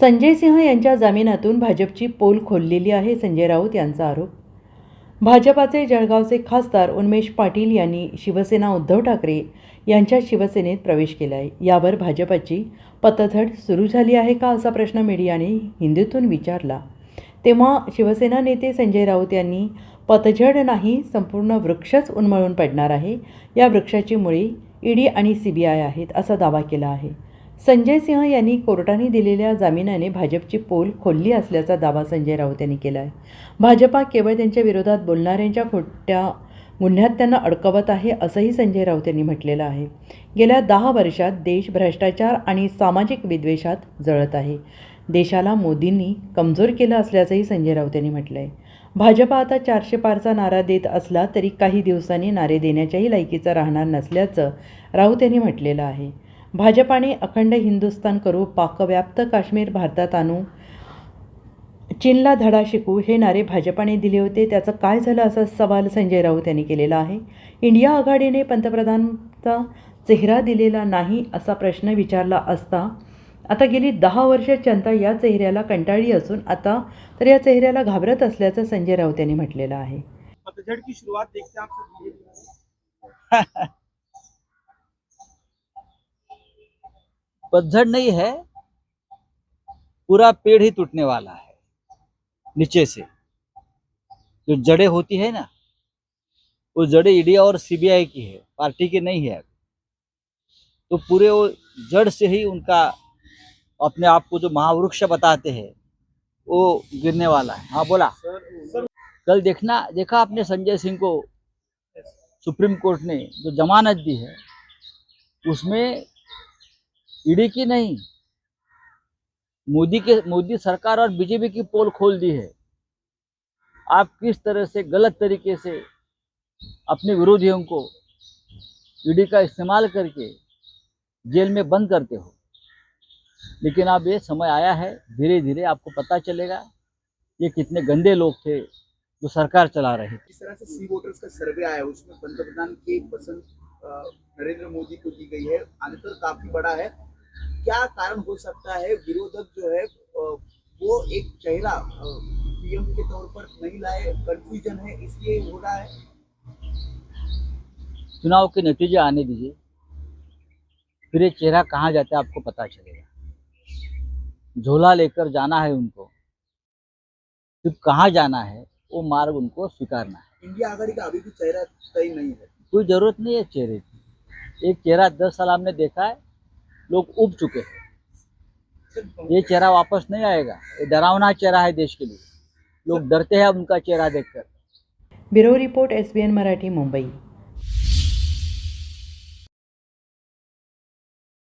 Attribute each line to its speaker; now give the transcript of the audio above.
Speaker 1: संजय सिंह यांच्या जामिनातून भाजपची पोल खोललेली आहे संजय राऊत यांचा आरोप. भाजपाचे जळगावचे खासदार उन्मेष पाटील यांनी शिवसेना उद्धव ठाकरे यांच्या शिवसेनेत प्रवेश केला आहे यावर भाजपाची पतझड सुरू झाली आहे का असा प्रश्न मीडियाने हिंदूतून विचारला. तेव्हा शिवसेना नेते संजय राऊत यांनी पतझड नाही संपूर्ण वृक्षच उन्मळून पडणार आहे. या वृक्षाची मुळी ईडी आणि सी बी आय आहेत असा दावा केला आहे. संजय सिंह यांनी कोर्टाने दिलेल्या जामिनाने भाजपची पोल खोलली असल्याचा दावा संजय राऊत यांनी केला आहे भाजपा केवळ त्यांच्या विरोधात बोलणाऱ्यांच्या खोट्या गुन्ह्यात त्यांना अडकवत आहे असंही संजय राऊत यांनी म्हटलेलं आहे. गेल्या दहा वर्षात देश भ्रष्टाचार आणि सामाजिक विद्वेषात जळत आहे. देशाला मोदींनी कमजोर केलं असल्याचंही संजय राऊत यांनी म्हटलं आहे भाजपा आता चारशे पारचा नारा देत असला तरी काही दिवसांनी नारे देण्याच्याही लायकीचा राहणार नसल्याचं राऊत यांनी म्हटलेलं आहे. भाजपाने अखंड हिंदुस्थान करू पाकव्याप्त काश्मीर भारतात आणू. चीनला धडा शिकू हे नारे भाजपाने दिले होते. त्याचं काय झालं असा सवाल संजय राऊत यांनी केलेला आहे. इंडिया आघाडीने पंतप्रधानचा चेहरा दिलेला नाही असा प्रश्न विचारला असता आता गेली दहा वर्ष जनता या चेहऱ्याला कंटाळली असून आता तर या चेहऱ्याला घाबरत असल्याचं संजय राऊत यांनी म्हटलेलं आहे.
Speaker 2: पतझड़
Speaker 3: नहीं है पूरा पेड़ ही टूटने वाला है नीचे से। जो जड़े होती है ना वो जड़े ईडी और सीबीआई की है पार्टी की नहीं है। तो पूरे वो जड़ से ही उनका अपने आप को जो महावृक्ष बताते हैं वो गिरने वाला है। हाँ बोला। कल देखना देखा आपने संजय सिंह को? सुप्रीम कोर्ट ने जो जमानत दी है उसमें ईडी की नहीं। मोदी के, मोदी सरकार और बीजेपी की पोल खोल दी है। आप किस तरह से, गलत तरीके से अपने विरोधियों को ईडी का इस्तेमाल करके जेल में बंद करते हो? लेकिन अब ये समय आया है धीरे धीरे आपको पता चलेगा ये कितने गंदे लोग थे जो सरकार चला रहे थे।
Speaker 2: इस तरह से सी वोटर्स का सर्वे आया उसमें पंतप्रधान की पसंद नरेंद्र मोदी को दी गई है। अंतर काफ़ी बड़ा है। क्या कारण हो सकता है विरोधक जो है वो एक चेहरा पीएम के तौर पर नहीं लाए कंफ्यूजन है इसलिए हो रहा है?
Speaker 3: चुनाव के नतीजे आने दीजिए। फिर ये चेहरा कहाँ जाता है आपको पता चलेगा। झोला लेकर जाना है उनको। सिर्फ़ कहाँ जाना है वो मार्ग उनको स्वीकारना है।
Speaker 2: इंडिया आघाड़ी का अभी भी चेहरा तय नहीं है।
Speaker 3: कोई ज़रूरत नहीं है चेहरे की। एक चेहरा दस साल हमने देखा है लोग उब चुके हैं। ये चेहरा वापस नहीं आएगा। ये डरावना चेहरा है देश के लिए। लोग डरते हैं उनका चेहरा देखकर।
Speaker 1: Bureau report S B N Marathi, Mumbai.